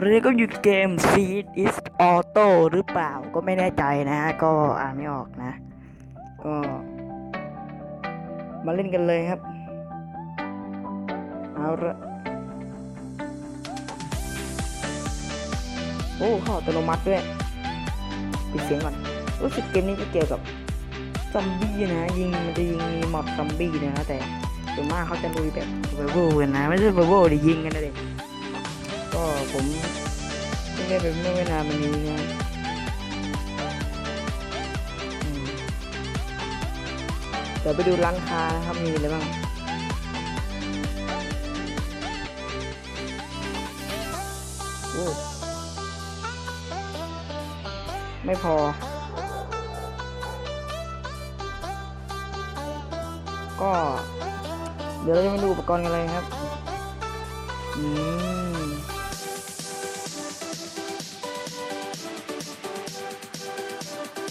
เรียกก็อยู่เกม Seed is Auto หรือเปล่าก็ไม่แน่ใจนะฮะ ก็อ่านไม่ออกนะ ก็ มาเล่นกันเลยครับ เอาละโอ้เข้าอัตโนมัติด้วยปิดเสียงก่อน รู้สึกเกมนี้จะเกี่ยวกับซอมบี้นะ ยิงมันจะยิงมีมอดซอมบี้นะแต่ส่วนมากเขาจะลุยแบบเวอร์กันนะ ไม่ใช่เวอร์ดิยิงกันนะเด็ก ก็ผมเพิ่งได้ไปเมื่อไม่นานมานี้นะเดี๋ยวไปดูร้านค้านะครับมีอะไรบ้างโอ้ไม่พอ ก็ เดี๋ยวเราจะมาดูอุปกรณ์กันเลยครับ อืม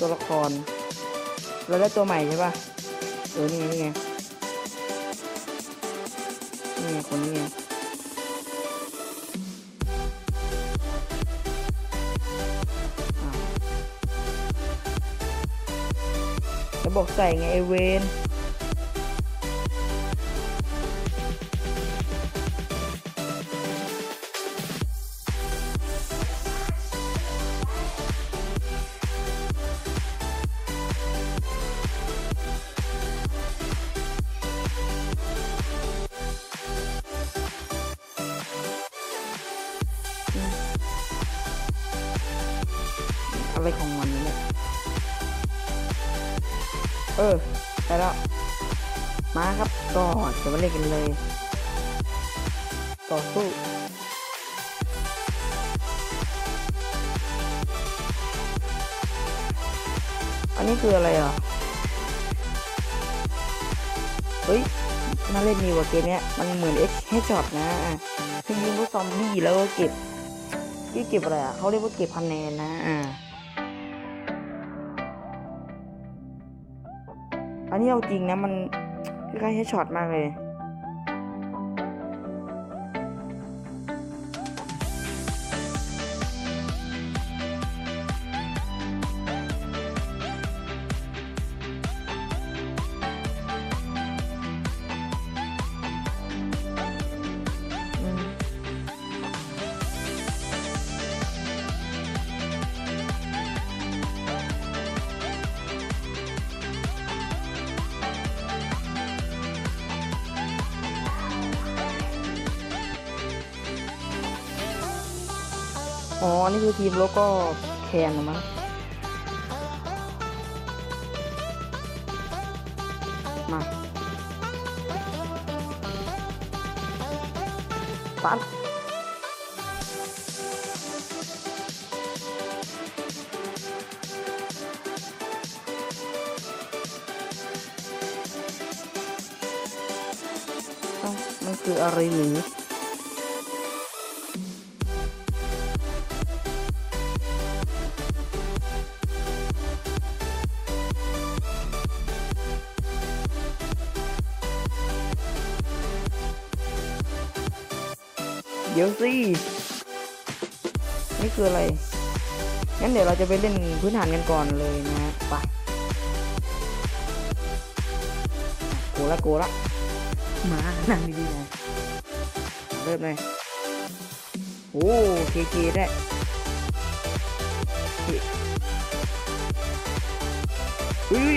ตัวละคร เราได้ตัวใหม่ใช่ป่ะเออนี่ไงนี่ไงนี่ไงคนนี้ไงอ้าบอกใส่ไงไอเวน อะไรของมันเนี่ยเออไปแล้วมาครับก็จะมาเล่นกันเลย ต่อสู้อันนี้คืออะไรอะ เฮ้ยน่าเล่นดีกว่าเกมเนี้ย มันเหมือนเอ็กซ์ให้ช็อตนะอะคือยิงพวกซอมบี้แล้วก็เก็บที่เก็บอะไรอะเขาเรียกว่าเก็บคะแนนนะ อ่า นี่เอาจริงนะมันคล้ายๆให้ช็อตมากเลย อ๋อ นี่คือทีมโลโก้แคนหรอมั้งมาปัดเอ้ามันคืออะไรหรือ ดี๋ยวสินี่คืออะไร งั้นเดี๋ยวเราจะไปเล่นพื้นฐานกันก่อนเลยนะฮะไปโกละโกละมานั่งดีๆนะเริ่มเลยโอ้เคเคได้เคอุ้ย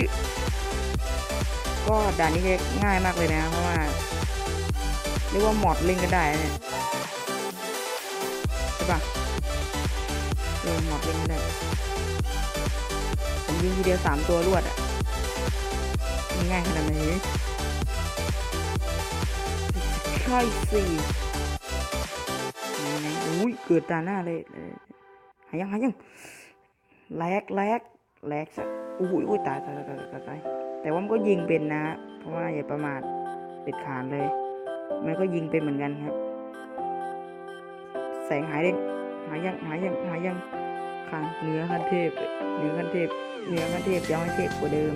ก็ด่านนี้จะง่ายมากเลยนะ เพราะว่า เรียกว่าหมอดเล่นก็ได้นะเนี่ยใช่ปะเออหมดเล่นไม่ได้ผมยิงทีเดียวสามตัวรวดอะมันง่ายขนาดไหนใช่สิไหนๆอุ้ยเกิดตาหน้าเลยเออหายังหายังแลกแลกแลกซะอุ้ยอุ้ยตายตายตายตายตายแต่ว่ามันก็ยิงเป็นนะ เพราะว่าอย่าประมาทเด็ดขาดเลย มันก็ยิงเป็นเหมือนกันครับ แสงหายได้หายยังหายยังหายยังคันเนื้อขั้นเทพเนื้อขั้นเทพเนื้อขั้นเทพย้อนเทพกว่าเดิม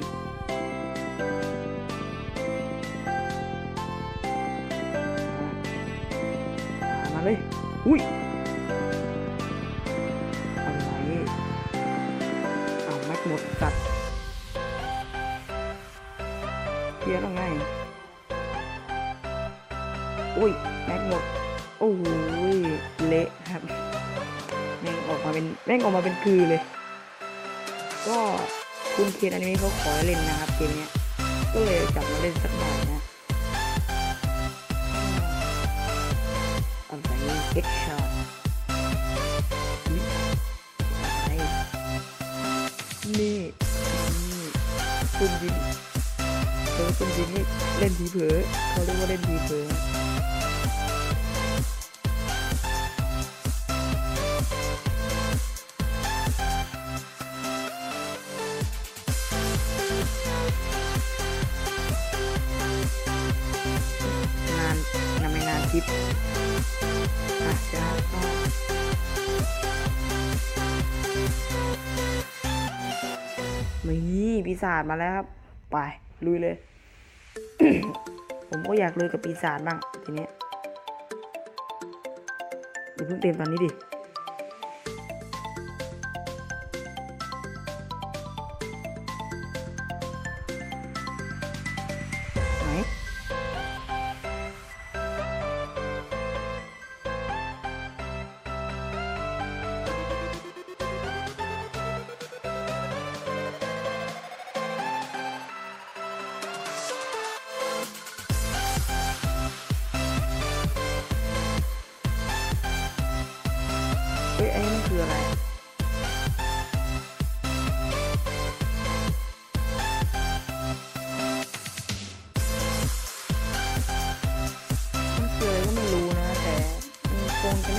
มาเลย อุ้ยอะไรเอาแม็กหมดจัดเกียร์ต้องไงอุ้ยแม็กหมด โอ้ยเละครับแม่งออกมาเป็นแม่งออกมาเป็นคือเลย ก็คุณเคนอนิเมะเขาขอเล่นนะครับเกมนี้ก็เลยจับมาเล่นสักหน่อยนะอะไรเฮ็ดช็อตอะไรนี่นี่คุณยินเออคุณยินนี่เล่นทีเผลอเขาเรียกว่าเล่นทีเผลอ นี่ปีศาจมาแล้วครับ ไป ลุยเลย ผมก็อยากลุยกับปีศาจบ้าง ทีนี้ยอย่าเพิ่งเต็มตอนนี้ดิ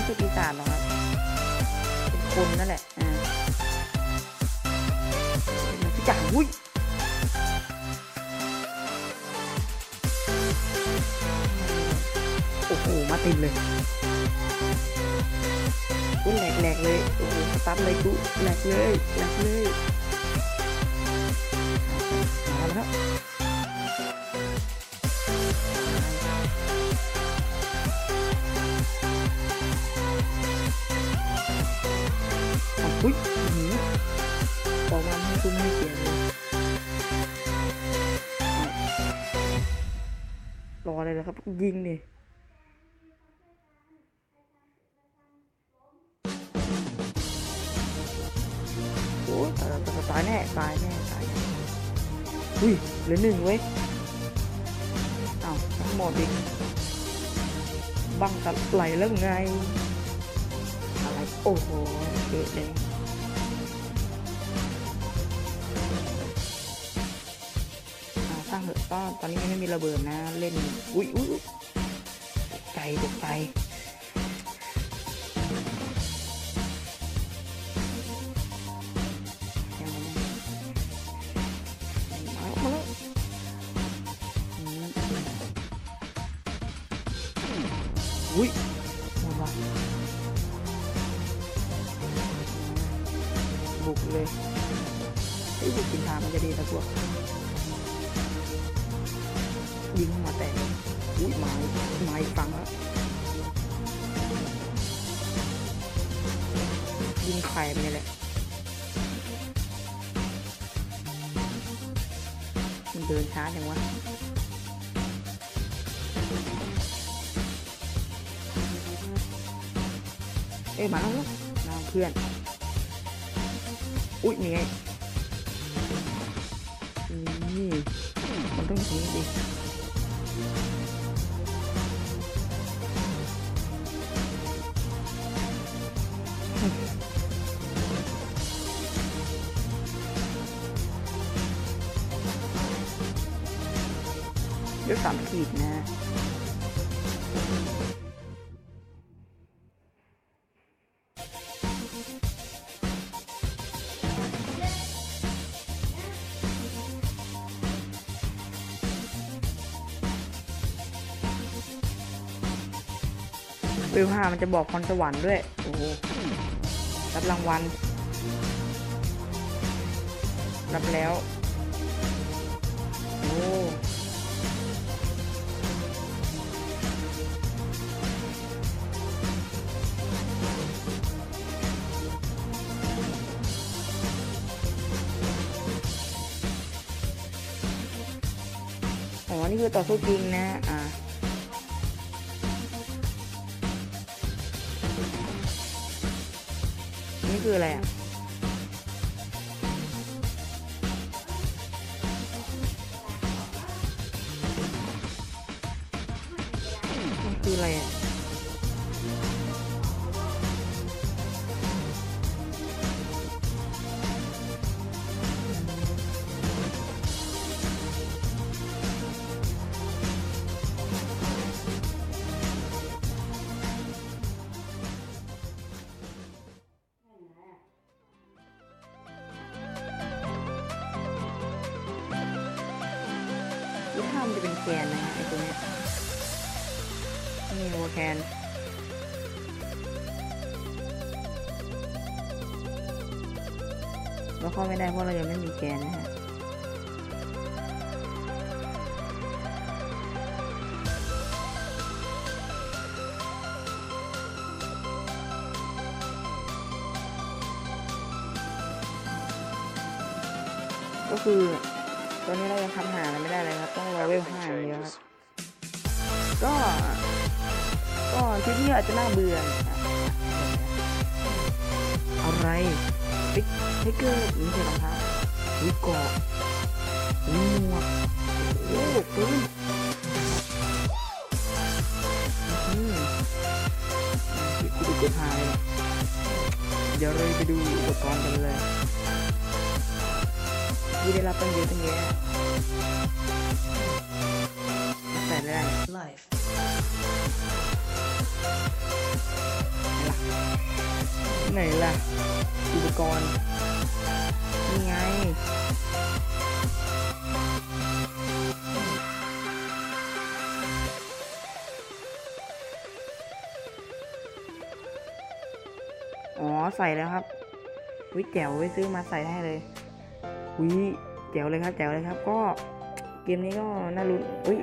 ช่ปีศาจหรอกครับเป็นคนนั่นแหละอ่าพี่จ่าอุ้ยโอ้โหมาเติมเลยกูแหลกแหลกเลยโอ้โหสตันเลยกูแหลกเลยแหลกเลยมาแล้ว บอกมาให้ไม่ให้เสียเลยอ้าวรลยนะครับ ยิงดิโอ้ตายตายตายแน่ ตายแน่ ตายแน่ อุ้ยเหลือหนึ่งเว้ยอ้าวทั้งหมดอีกบังตัดไหลแล้วไง อะไร โอ้โหเยอะเลยางเหอะก็ตอนนี้ยังไม่มีระเบิดนะ เล่น อุ้ยอุ้ยอุ๊ยตกใจตกใจยังไม่ได้มาแล้วมาแล้วอืมอุ้ยหมดว่ะบุกเลยไอ้ยบุกกินทางมันจะดีนะพวก ยิงมาแต่อุ้ยไม้ไม้ฟังแล้วยิงไข่ไปเลยแหละมันเดินช้าจังวะเอ้ยมาแล้วน้องเพื่อน อุ๊ยนี่ไงนี่มันต้องอย่างนี้ดิ ดี๋ยวสามขีดนะวิวห้ามันจะบอกพรสวรรค์ด้วย โอ้โหรับรางวัล รับแล้ว โอ้ นี่คือต่อสู้จริงนะอ่านี่คืออะไรอะคืออะไรอะ จะเป็นแกนนะฮะไอตัวนี้นี่หัวแคนเราเข้าไม่ได้เพราะเรายังไม่มีแกนนะฮะก็คือ ตอนนี้เรายังทำหาอะไรไม่ได้เลยครับ ต้องรอเวลห้าอย่างเดียวครับ ก็ ก็ที่นี่อาจจะน่าเบื่อนะครับอะไรติ๊กเทคเกอร์นี่คือรองเท้าวิกอกวิหมวกโอ้โหปืนอืมที่กูไปกดหาเลยเนี่ยเดี๋ยวเราไปดูอุปกรณ์กันเลย ที่ได้รับตั้งเยอะตั้งแยะใส่ไม่ได้ Life. ไหนล่ะ อุปกรณ์นี่ไงอ๋อ ใส่แล้วครับ วิแจ๋วไว้ซื้อมาใส่ได้เลย วิแจ๋วเลยครับแจ๋วเลยครับ ก็เกมนี้ก็น่าลุ้นอุ้ย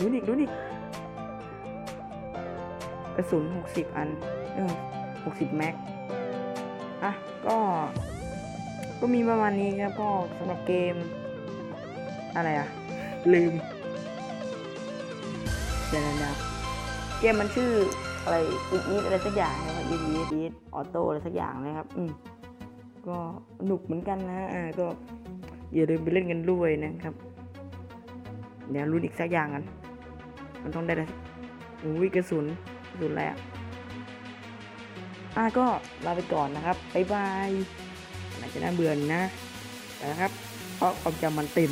ลุ้นอีกลุ้นอีกกระสุน 60 อันเออ60 แม็กอะก็ ก็มีประมาณนี้ครับก็สำหรับเกม อะไรอะลืมเดี๋ยวนะเกมมันชื่ออะไรอีทอีทอะไรสักอย่างนะครับอีทอีทอีทออโต้อะไรสักอย่างนะครับ อืม ก็หนุกเหมือนกันนะอ่าก็อย่าลืมไปเล่นกันด้วยนะครับ เดี๋ยวรุ่นอีกสักอย่างกัน มันต้องได้ละไรสักอุ้ยกระสุนกระสุนแล้วอะอะก็ลาไปก่อนนะครับบ๊ายบายน่าจะน่าเบื่อนะแต่ครับเพราะความจำมันเต็ม